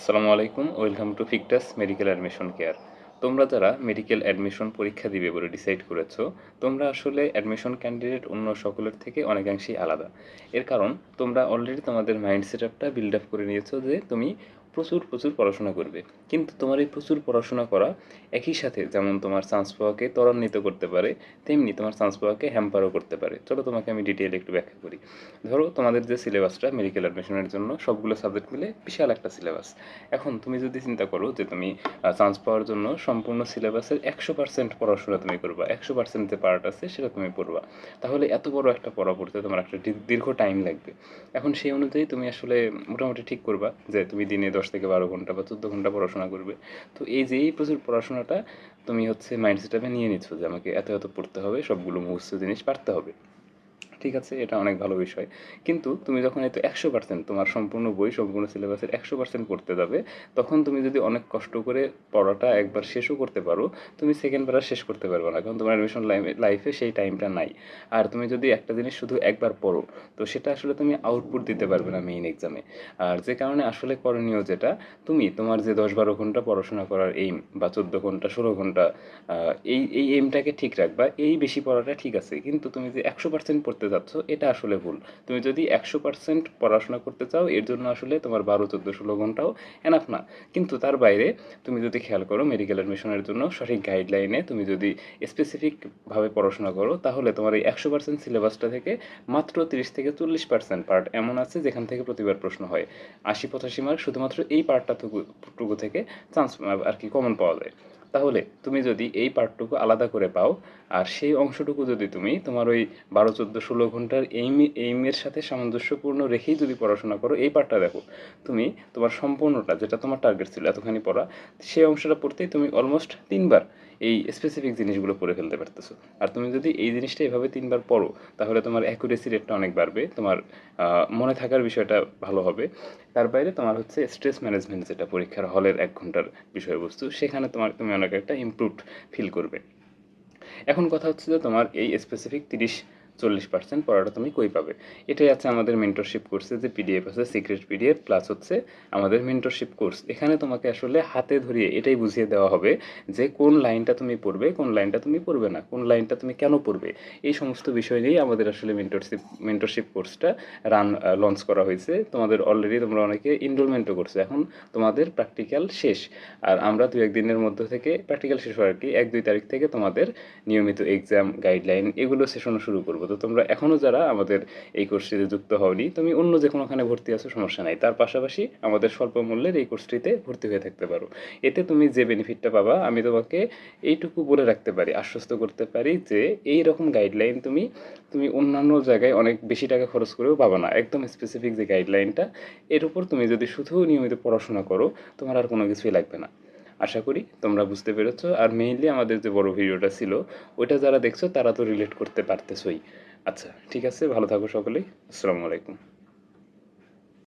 আসসালামু আলাইকুম, welcome to ফিকটাস medical admission care. তোমরা যারা মেডিকেল অ্যাডমিশন পরীক্ষা দিবে বলে ডিসাইড করেছ, তোমরা আসলে অ্যাডমিশন ক্যান্ডিডেট অন্য সকলের থেকে অনেকাংশেই আলাদা। এর কারণ, তোমরা অলরেডি তোমাদের মাইন্ড সেট আপটা বিল্ড আপ করে নিয়েছো যে তুমি প্রচুর প্রচুর পড়াশোনা করবে। কিন্তু তোমার এই প্রচুর পড়াশোনা করা একই সাথে যেমন তোমার চান্স পাওয়াকে ত্বরান্বিত করতে পারে, তেমনি তোমার চান্স পাওয়াকে হ্যাম্পারও করতে পারে। চলো তোমাকে আমি ডিটেল একটু ব্যাখ্যা করি। ধরো তোমাদের যে সিলেবাসটা মেডিকেল অ্যাডমিশনের জন্য, সবগুলো সাবজেক্ট মিলে বিশাল একটা সিলেবাস এখন তুমি যদি চিন্তা করো যে তুমি চান্স পাওয়ার জন্য সম্পূর্ণ সিলেবাসের একশো পার্সেন্ট পড়াশোনা তুমি করবা, একশো পার্সেন্ট যে পার্ট আছে সেটা তুমি পড়বা। তাহলে এত বড় একটা পড়া পড়তে তোমার একটা দীর্ঘ টাইম লাগবে। এখন সেই অনুযায়ী তুমি আসলে মোটামুটি ঠিক করবা যে তুমি দিনে দশ থেকে বারো ঘণ্টা বা চোদ্দ ঘণ্টা পড়াশোনা করবে। তো এই যে এই প্রচুর পড়াশোনাটা তুমি হচ্ছে মাইন্ড এ নিয়ে নিচ্ছ যে আমাকে এত এত পড়তে হবে, সবগুলো মুহূর্ত জিনিস পারতে হবে। ঠিক আছে, এটা অনেক ভালো বিষয়। কিন্তু তুমি যখন এত একশো পার্সেন্ট তোমার সম্পূর্ণ বই, সম্পূর্ণ সিলেবাসের একশো পার্সেন্ট পড়তে যাবে, তখন তুমি যদি অনেক কষ্ট করে পড়াটা একবার শেষও করতে পারো, তুমি সেকেন্ড আর শেষ করতে পারবে না। কারণ তোমার অ্যাডমিশন লাইফে সেই টাইমটা নাই। আর তুমি যদি একটা জিনিস শুধু একবার পড়ো, তো সেটা আসলে তুমি আউটপুট দিতে পারবে না মেইন এক্সামে আর যে কারণে আসলে করণীয় যেটা, তুমি তোমার যে দশ বারো ঘণ্টা পড়াশোনা করার এইম বা চোদ্দ ঘণ্টা, ষোলো ঘণ্টা এই এই এইমটাকে ঠিক রাখবা, এই বেশি পড়াটা ঠিক আছে। কিন্তু তুমি যে একশো পার্সেন্ট পড়তে যাচ্ছ, এটা আসলে ভুল। তুমি যদি একশো পার্সেন্ট পড়াশোনা করতে চাও, এর জন্য আসলে তোমার বারো চোদ্দ ষোলো ঘন্টাও এনাফ না। কিন্তু তার বাইরে তুমি যদি খেয়াল করো মেডিকেল অ্যাডমিশনের জন্য সঠিক গাইডলাইনে তুমি যদি স্পেসিফিকভাবে পড়াশোনা করো, তাহলে তোমার এই একশো পার্সেন্ট সিলেবাসটা থেকে মাত্র তিরিশ থেকে চল্লিশ পার্সেন্ট পার্ট এমন আছে যেখান থেকে প্রতিবার প্রশ্ন হয়। আশি পঁচাশি মার্ক শুধুমাত্র এই পার্টটা টুকু থেকে চান্স আর কি কমন পাওয়া যায়। তাহলে তুমি যদি এই পার্টটুকু আলাদা করে পাও, আর সেই অংশটুকু যদি তুমি তোমার ওই বারো, চোদ্দ, ষোলো ঘণ্টার এইম এইমের সাথে সামঞ্জস্যপূর্ণ রেখেই যদি পড়াশোনা করো, এই পার্টটা দেখো, তুমি তোমার সম্পূর্ণটা যেটা তোমার টার্গেট ছিল এতখানি পড়া, সেই অংশটা পড়তেই তুমি অলমোস্ট তিনবার এই স্পেসিফিক জিনিসগুলো পড়ে ফেলতে পারতেছো। আর তুমি যদি এই জিনিসটা এভাবে তিনবার পড়ো, তাহলে তোমার অ্যাকুরেসি রেটটা অনেক বাড়বে, তোমার মনে থাকার বিষয়টা ভালো হবে। তার বাইরে তোমার হচ্ছে স্ট্রেস ম্যানেজমেন্ট যেটা পরীক্ষার হলের এক ঘণ্টার বিষয়বস্তু, সেখানে তোমার, তুমি অনেক একটা ইমপ্রুভড ফিল করবে। এখন কথা হচ্ছে যে তোমার এই স্পেসিফিক তিরিশ চল্লিশ পার্সেন্ট পড়াটা তুমি কই পাবে? এটাই আছে আমাদের মেন্টরশিপ কোর্সে যে পিডিএফ আছে সিক্রেট পিডিএফ প্লাস হচ্ছে আমাদের মেন্টরশিপ কোর্স এখানে তোমাকে আসলে হাতে ধরিয়ে এটাই বুঝিয়ে দেওয়া হবে যে কোন লাইনটা তুমি পড়বে, কোন লাইনটা তুমি পড়বে না, কোন লাইনটা তুমি কেন পড়বে? এই সমস্ত বিষয় নিয়েই আমাদের আসলে মেন্টরশিপ মেন্টরশিপ কোর্সটা রান লঞ্চ করা হয়েছে। তোমাদের অলরেডি তোমরা অনেকে এনরোলমেন্টও করছ। এখন তোমাদের প্র্যাকটিক্যাল শেষ। আর আমরা দু একদিনের মধ্যে থেকে প্র্যাকটিক্যাল শেষ আর কি, এক দুই তারিখ থেকে তোমাদের নিয়মিত এক্সাম গাইডলাইন এগুলো সেশনও শুরু করব। তো তোমরা এখনও যারা আমাদের এই কোর্সটিতে যুক্ত হওনি, তুমি অন্য যে কোনোখানে ভর্তি আছো, সমস্যা নাই। তার পাশাপাশি আমাদের স্বল্প মূল্যের এই কোর্সটিতে ভর্তি হয়ে থাকতে পারো। এতে তুমি যে বেনিফিটটা পাবা, আমি তোমাকে এইটুকু বলে রাখতে পারি, আশ্বস্ত করতে পারি যে এই রকম গাইডলাইন তুমি তুমি অন্যান্য জায়গায় অনেক বেশি টাকা খরচ করেও পাবা না। একদম স্পেসিফিক যে গাইডলাইনটা এর উপর তুমি যদি শুধু নিয়মিত পড়াশোনা করো, তোমার আর কোনো কিছুই লাগবে না। আশা করি তোমরা বুঝতে পেরেছ। আর মেইনলি আমাদের যে বড় ভিডিওটা ছিল, ওইটা যারা দেখছ তারা তো রিলেট করতে পারতেছই। আচ্ছা ঠিক আছে, ভালো থাকো সকলেই। আসসালামু আলাইকুম।